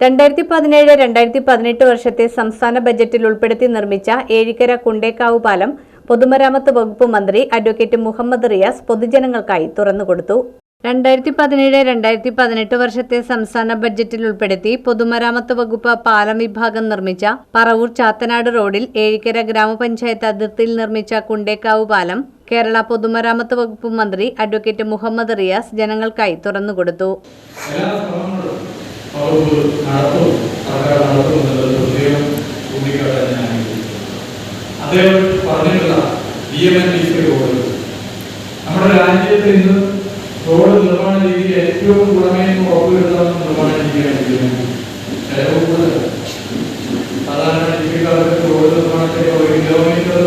രണ്ടായിരത്തി പതിനേഴ് രണ്ടായിരത്തി പതിനെട്ട് വർഷത്തെ സംസ്ഥാന ബജറ്റിൽ ഉൾപ്പെടുത്തി നിർമ്മിച്ച ഏഴിക്കര കുണ്ടേക്കാവ് പാലം പൊതുമരാമത്ത് വകുപ്പ് മന്ത്രി അഡ്വക്കേറ്റ് മുഹമ്മദ് റിയാസ് പൊതുജനങ്ങൾക്കായി തുറന്നുകൊടുത്തു. രണ്ടായിരത്തി പതിനേഴ് രണ്ടായിരത്തി പതിനെട്ട് വർഷത്തെ സംസ്ഥാന ബജറ്റിൽ ഉൾപ്പെടുത്തി പൊതുമരാമത്ത് വകുപ്പ് പാലം വിഭാഗം നിർമ്മിച്ച പറവൂർ ചാത്തനാട് റോഡിൽ ഏഴിക്കര ഗ്രാമപഞ്ചായത്ത് അതിർത്തിയിൽ നിർമ്മിച്ച കുണ്ടേക്കാവ് പാലം കേരള പൊതുമരാമത്ത് വകുപ്പ് മന്ത്രി അഡ്വക്കേറ്റ് മുഹമ്മദ് റിയാസ് ജനങ്ങൾക്കായി തുറന്നുകൊടുത്തു. വകുപ്പ് നടത്തും സർക്കാർ നടത്തും എന്നുള്ളത് പ്രത്യേകം ചൂണ്ടിക്കാട്ടാൻ ഞാൻ. അദ്ദേഹം പറഞ്ഞിട്ടുള്ള ഡി എം നമ്മുടെ രാജ്യത്ത് ഇന്ന് റോഡ് നിർമ്മാണ രീതിയിൽ ഏറ്റവും ഗുണമേന്മ ഉറപ്പുവരുത്താവുന്ന നിർമ്മാണ രീതിയാണ് ഡി എം സാധാരണ ജീവിക്കാർക്ക് റോഡ് നിർമ്മാണത്തിന് ഒരു കിലോമീറ്റർ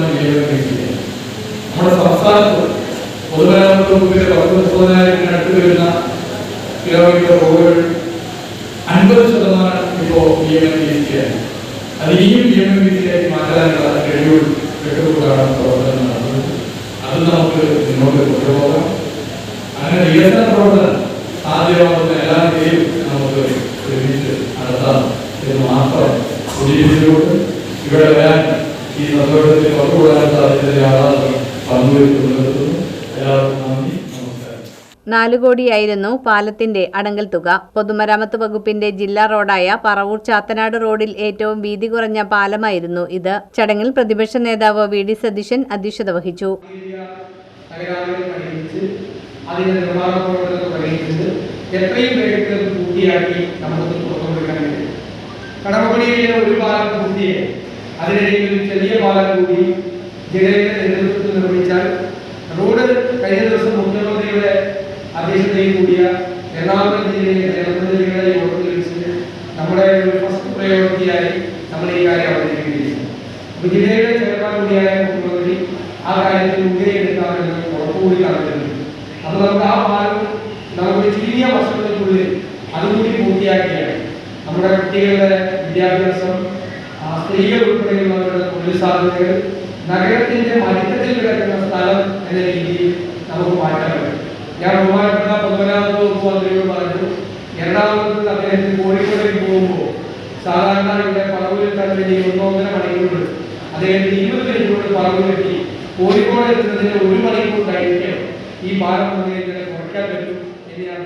ശതമാനം വിനിയോഗം നമ്മുടെ സംസ്ഥാനത്ത് പൊതുമരാമത്ത് വകുപ്പിലെ പത്ത് മുപ്പതിനായിരത്തിന് അടുത്ത് വരുന്ന കിലോമീറ്റർ റോഡുകൾ അൻപത് ശതമാനം ഇപ്പോൾ സി ആയി അത് ഈ സി ആയി മാറ്റാനുള്ള കഴിവുകൾ കെട്ടുകൊണ്ടാണ് പ്രവർത്തനം നടത്തുന്നത്. അത് നമുക്ക് മുന്നോട്ട് കൊണ്ടുപോകാം അങ്ങനെ വികസന പ്രവർത്തനം സാധ്യമാകുന്ന എല്ലാ നിലയിലും നമുക്ക് ഒരുമിച്ച് നടത്താം എന്ന് മാത്രം സൂചിപ്പിച്ചുകൊണ്ട് ഇവിടെ വരാൻ ഈ സാധ്യതയാണ് പങ്കുവെക്കുന്നത് എല്ലാവർക്കും നന്ദി. നാലു കോടിയായിരുന്നു പാലത്തിന്റെ അടങ്കൽ തുക. പൊതുമരാമത്ത് വകുപ്പിന്റെ ജില്ലാ റോഡായ പറവൂർ ചാത്തനാട് റോഡിൽ ഏറ്റവും വീതി കുറഞ്ഞ പാലമായിരുന്നു ഇത്. ചടങ്ങിൽ പ്രതിപക്ഷ നേതാവ് വി ഡി സതീശൻ അധ്യക്ഷത വഹിച്ചു. ഒരു പാലം പൂർത്തിയായി. അതിനിടയിൽ ഒരു ചെറിയ പാലം കൂടി ജനങ്ങളുടെ നേതൃത്വത്തിൽ നിർമ്മിച്ചാൽ റോഡ് കഴിഞ്ഞ ദിവസം മുഖ്യമന്ത്രിയുടെ അധ്യക്ഷതയിൽ കൂടിയ എറണാകുളം ജില്ലയിലെ ജനപ്രതിനിധികളുടെ യോഗത്തിൽ വെച്ച് നമ്മുടെ ഒരു ഫസ്റ്റ് പ്രയോറിറ്റിയായി നമ്മൾ ഈ കാര്യം അവതരിപ്പിക്കുകയും അപ്പൊ ജില്ലയുടെ ചെയർമാൻ കൂടിയായ മുഖ്യമന്ത്രി ആ കാര്യത്തിൽ മുൻകൈയെടുക്കാമെന്ന് ഉറപ്പുകൂടി നടത്തുന്നുണ്ട് അപ്പോൾ നമുക്ക് ആ പാലം നമുക്ക് ചുരുങ്ങിയ വർഷങ്ങൾക്കുള്ളിൽ അതുകൂടി പൂർത്തിയാക്കിയാണ് നമ്മുടെ കുട്ടികളുടെ വിദ്യാഭ്യാസം സ്ത്രീകൾ ഉൾപ്പെടെയുള്ളവരുടെ തൊഴിൽ സാധ്യതകൾ നഗരത്തിന്റെ മടിത്തട്ടിൽ കിടക്കുന്ന സ്ഥലം എന്ന രീതിയിൽ നമുക്ക് മാറ്റാൻ പറ്റും. ഞാൻ ബഹുമാനപ്പെട്ട വകുപ്പ് മന്ത്രിയോട് പറഞ്ഞു എറണാകുളത്ത് അദ്ദേഹത്തിന് കോഴിക്കോടേക്ക് പോകുമ്പോൾ സാധാരണ ഇവിടെ പറവൂരിൽ തന്നെ ഒന്നൊന്നര മണിക്കൂറുണ്ട് അദ്ദേഹത്തിന് ഇരുപത് മിനിറ്റ് പറവൂരെത്തി കോഴിക്കോട് എത്തുന്നതിന് ഒരു മണിക്കൂർ കഴിഞ്ഞ് ഈ അദ്ദേഹത്തിന് കുറയ്ക്കാൻ പറ്റും എന്ന് ഞാൻ.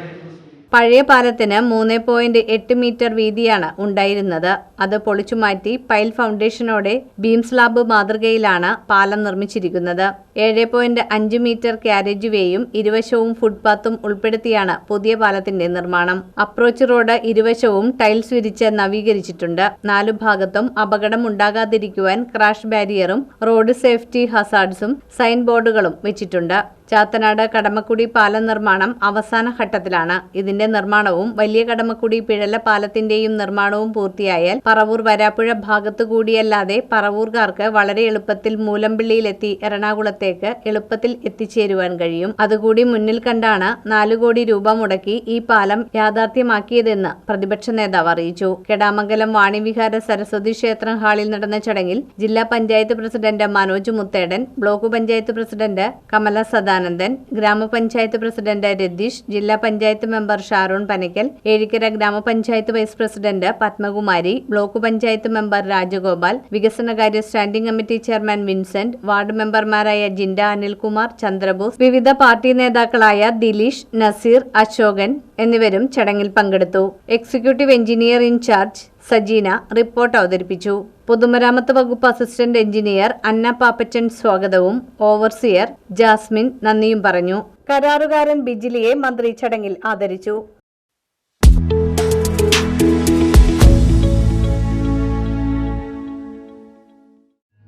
പഴയ പാലത്തിന് മൂന്ന് പോയിന്റ് എട്ട് മീറ്റർ വീതിയാണ് ഉണ്ടായിരുന്നത്. അത് പൊളിച്ചുമാറ്റി പൈൽ ഫൗണ്ടേഷനോടെ ബീം സ്ലാബ് മാതൃകയിലാണ് പാലം നിർമ്മിച്ചിരിക്കുന്നത്. ഏഴ് പോയിന്റ് അഞ്ച് മീറ്റർ കാരേജ് വേയും ഇരുവശവും ഫുട്പാത്തും ഉൾപ്പെടുത്തിയാണ് പുതിയ പാലത്തിന്റെ നിർമ്മാണം. അപ്രോച്ച് റോഡ് ഇരുവശവും ടൈൽസ് വിരിച്ച് നവീകരിച്ചിട്ടുണ്ട്. നാലു ഭാഗത്തും അപകടം ഉണ്ടാകാതിരിക്കുവാൻ ക്രാഷ് ബാരിയറും റോഡ് സേഫ്റ്റി ഹസാർഡ്സും സൈൻ ബോർഡുകളും വെച്ചിട്ടുണ്ട്. ചാത്തനാട് കടമക്കുടി പാലം നിർമ്മാണം അവസാന ഘട്ടത്തിലാണ്. ഇതിന്റെ നിർമ്മാണവും വലിയ കടമക്കുടി പിഴല പാലത്തിന്റെയും നിർമ്മാണവും പൂർത്തിയായാൽ പറവൂർ വരാപ്പുഴ ഭാഗത്തുകൂടിയല്ലാതെ പറവൂർകാർക്ക് വളരെ എളുപ്പത്തിൽ മൂലമ്പിള്ളിയിലെത്തി എറണാകുളത്തേക്ക് എളുപ്പത്തിൽ എത്തിച്ചേരുവാൻ കഴിയും. അതുകൂടി മുന്നിൽ കണ്ടാണ് നാലു കോടി രൂപ മുടക്കി ഈ പാലം യാഥാർത്ഥ്യമാക്കിയതെന്ന് പ്രതിപക്ഷ നേതാവ് അറിയിച്ചു. കെടാമംഗലം വാണിവിഹാര സരസ്വതി ക്ഷേത്രം ഹാളിൽ നടന്ന ചടങ്ങിൽ ജില്ലാ panchayat president Manoj Muthedan block panchayat president Kamala Sadanandan ഗ്രാമപഞ്ചായത്ത് പ്രസിഡന്റ് രതീഷ് ജില്ലാ പഞ്ചായത്ത് മെമ്പർ ഷാരോൺ പനക്കൽ ഏഴിക്കര ഗ്രാമപഞ്ചായത്ത് vice president Padmakumari block panchayat member Rajagopal വികസനകാര്യ standing committee chairman Vincent ward മെമ്പർമാരായ ജിൻഡ അനിൽകുമാർ ചന്ദ്രബോസ് വിവിധ പാർട്ടി നേതാക്കളായ ദിലീഷ് നസീർ അശോകൻ എന്നിവരും ചടങ്ങിൽ പങ്കെടുത്തു. Executive engineer in charge Sajeena report അവതരിപ്പിച്ചു. പൊതുമരാമത്ത് വകുപ്പ് അസിസ്റ്റന്റ് എഞ്ചിനീയർ അന്ന പാപ്പച്ചൻ സ്വാഗതവും ഓവർസിയർ ജാസ്മിൻ നന്ദിയും പറഞ്ഞു. കരാറുകാരൻ ബിജിലിയെ മന്ത്രി ചടങ്ങിൽ ആദരിച്ചു.